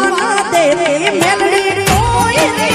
રૂપાના દેતી મેલડી કોઈ રે.